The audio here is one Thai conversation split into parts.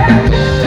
เ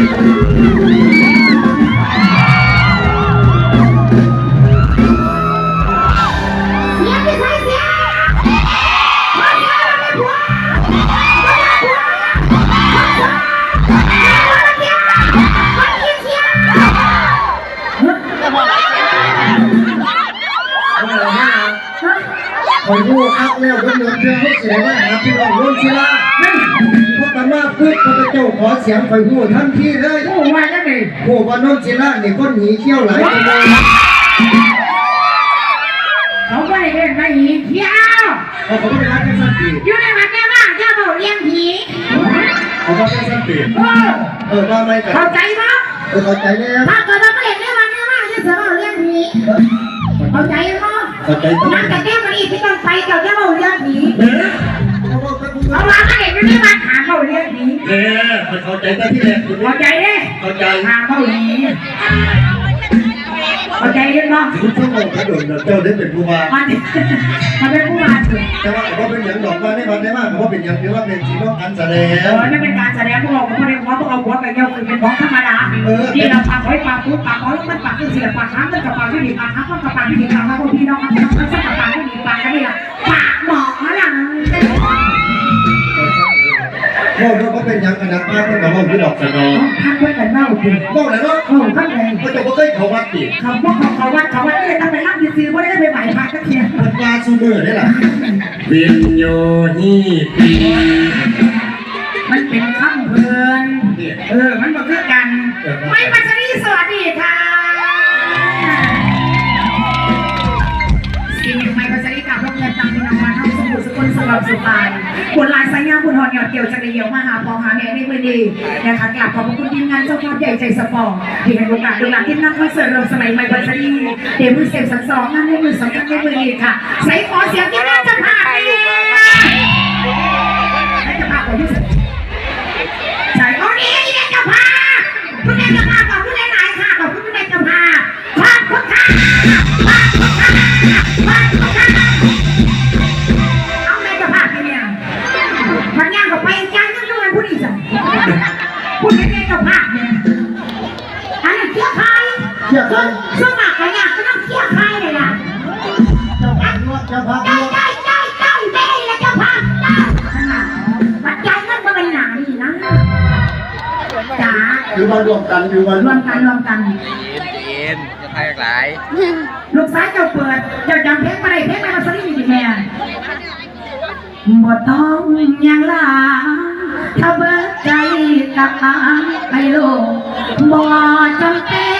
สียงคอยรู้อักแล้วก็เดินเพื่อให้เสียว่าหาพี่น้องร่วมศิลาพวกกันมา ปุ๊บพระเจ้าขอเสียงคอยรู้ทันทีเลยโอ้มาแล้วนี่โอ้ว่าน้องศิลาเนี่ยคนหนีเที่ยวหลายคนเลยเขาไม่ได้เล่นมาหีเที่ยวเขาเขาไม่รักกันสักทีอยู่ในวัดแม่บ้านเจ้าบ่เลี้ยงผีเขาบอกกันสักทีเออเออว่าไม่กันเข้าใจปะเออเข้าใจแล้วถ้าเกิดเราไม่เห็นในวัดแม่บ้านจะเสือบ่เลี้ยงผีเข้าใจปะเข้าใจต้องนักแต่แก้มันอีกที่ต้องไปเจ้าเจ้าบ่เลี้ยงผีเอ๊ะเขาบอกกันเอาว่าไม่เห็นอยู่ในวัดหาบ่ เลี้ยงผีเอ๊ะเข้าใจตั้งที่แรกเข้าใจเด้เข้าใจหาบ่หนีเข้าใจยังเนาะถึงชั่วโมงกระโดดเจ้าได้เป็นผู้ว่ามันมันเป็นผู้มาถึงแต่ว่าเขาเป็นอย่างดอกว่าได้มาได้มากเขาเป็นอย่างที่ว่าเป็นที่ต้องการแสดเองอนั่นเป็นการแสดงพวกเราพวกเราพวกเราหัวไปเยอะคือเป็นของธรรมดาที่เราปากไว้ปากพูดปากเขาแล้วมันปากคือเสียปากค้างมันกับปากที่ดีปากค้างมันกับปากที่ดีปากค้างพวกพี่น้องมันต้องสักปากที่ดีปากกันนี่ละป พวกเนาก็เป็นยังขนาดมากเป็นกับพวกที่ดอกสนอพักเพื่อนกันเน่าจริงบอกเลยเนาโอ้ข้างในเขาจะไม่เคยเขาวัดติเขาพวกเขาเขาวัดเขาวัดนี่ต้องไปนั่งดีซีว่าได้ไปใหม่พักกันเทียนมันมาซูเมอร์นี่แหละวินโยนี่ปีมันเป็นคำเพื่อนเออมันบอก็คือกันไม่ปัจ ดสกุลสลับสุภาคนลายสายงามคุณหอนหยอดเกี่ยวจักรเยียวมาหาพอหาแม่ในมือดีนะคะกลับขอบคุณทีมงานเจ้าภาพใหญ่ใจสปอร์ตที่ให้โอกาสดูหลังที่นั่งคอนเสิร์ตเราสมัยใหม่ปัจจุบันเดี๋ยวมือเสียงสักสองนั่นในมือสองกันในมือดีค่ะใส่ขอเสียงที่น่าจะผ่าน เชื่อใครสมัครกันเนี่ยก็ต้องเทียวใครเลยล่ะเจ้าภาพยั่วเจ้าภาพได้ยั่วได้ได้ได้ได้แล้วเจ้าภาพได้ปัจจัยนั่นก็เป็นหนาดีนะจ๋าอยู่มารวมกันอยู่มารรววมมกันรวมกัน เย็นจะทยหลาย ลูกสาวเจ้าเปิด เจ้าจำเพลงมาได้เพลงมาสลิอยู่ดีแม่บ่ต้องยังลา ถ้าเบิดใจกับอาไปโลกบ่จำเป็น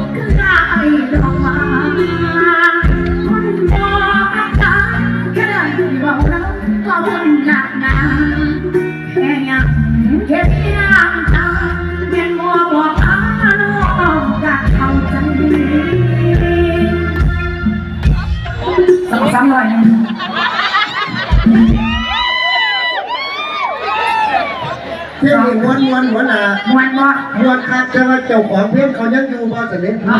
ด้ เที่ยวนี่ม้วนม้วนหัวหน้ามวนบ่ม้วนครับแต่ว่าเจ้าของเพลงเขายังอยู่บ่แต่เล่นเอา